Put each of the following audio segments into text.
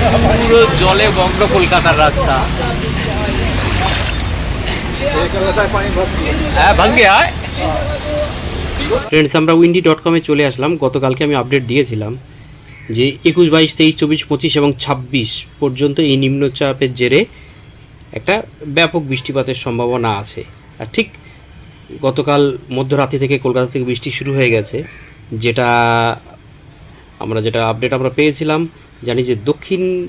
পুরো জলে মগ্ন কলকাতার রাস্তা। হ্যাঁ ফ্রেন্ডস আমরা উইন্ডি ডট কমে চলে আসলাম। গতকালকে আমি আপডেট দিয়েছিলাম যে একুশ, বাইশ, তেইশ, চব্বিশ, পঁচিশ এবং ছাব্বিশ পর্যন্ত এই নিম্নচাপের জেরে একটা ব্যাপক বৃষ্টিপাতের সম্ভাবনা আছে। আর ঠিক গতকাল মধ্যরাত্রি থেকে কলকাতা থেকে বৃষ্টি শুরু হয়ে গেছে, যেটা আমরা যেটা আপডেট আমরা পেয়েছিলাম জানি যে দক্ষিণ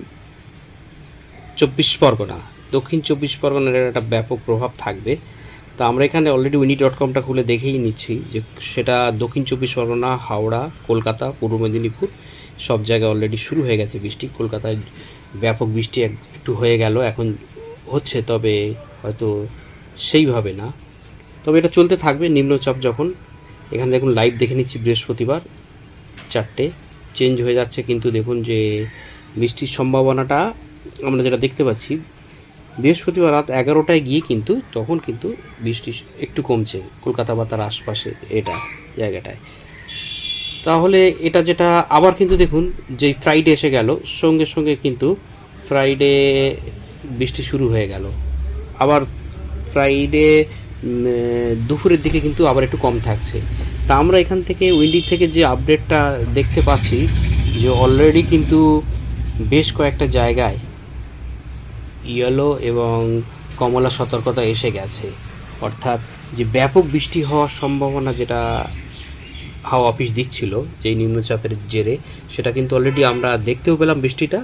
চব্বিশ পরগনা, দক্ষিণ চব্বিশ পরগনার একটা ব্যাপক প্রভাব থাকবে। তো আমরা এখানে অলরেডি উইনি ডট কমটা খুলে দেখেই নিচ্ছি যে সেটা দক্ষিণ চব্বিশ পরগনা, হাওড়া, কলকাতা, পূর্ব মেদিনীপুর সব জায়গায় অলরেডি শুরু হয়ে গেছে বৃষ্টি। কলকাতায় ব্যাপক বৃষ্টি এক- একটু হয়ে গেল, এখন হচ্ছে তবে হয়তো সেইভাবে না। তবে এটা চলতে থাকবে, নিম্নচাপ যখন। এখানে দেখুন লাইভ দেখে নিচ্ছি বৃহস্পতিবার চারটে। চেঞ্জ হয়ে যাচ্ছে, কিন্তু দেখুন যে বৃষ্টির সম্ভাবনাটা আমরা যেটা দেখতে পাচ্ছি, বৃহস্পতিবার রাত এগারোটায় গিয়ে কিন্তু, তখন কিন্তু বৃষ্টি একটু কমছে, কলকাতা বা তার আশপাশে এটা জায়গাটায়। তাহলে এটা যেটা আবার কিন্তু দেখুন, যে ফ্রাইডে এসে গেল, সঙ্গে সঙ্গে কিন্তু ফ্রাইডে বৃষ্টি শুরু হয়ে গেল। আবার ফ্রাইডে দুপুরের দিকে কিন্তু আবার একটু কম থাকছে। তা আমরা এখান থেকে উইন্ডির থেকে যে আপডেটটা দেখতে পাচ্ছি, যে অলরেডি কিন্তু বেশ কয়েকটা জায়গায় ইয়েলো এবং কমলা সতর্কতা এসে গেছে। অর্থাৎ যে ব্যাপক বৃষ্টি হওয়ার সম্ভাবনা যেটা হাওয়া অফিস দিচ্ছিল, যেই নিম্নচাপের জেরে, সেটা কিন্তু অলরেডি আমরা দেখতেও পেলাম বৃষ্টিটা,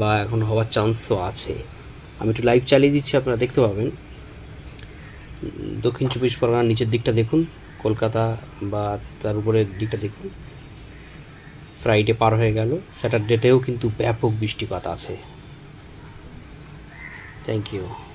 বা এখন হওয়ার চান্সও আছে। আমি একটু লাইভ চালিয়ে দিচ্ছি, আপনারা দেখতে পাবেন। দক্ষিণ চব্বিশ পরগনার নিচের দিকটা দেখুন, কলকাতা বা তার উপরের দিকটা দেখুন। ফ্রাইডে পার হয়ে গেল স্যাটারডেতেও কিন্তু ব্যাপক বৃষ্টিপাত আছে। Thank you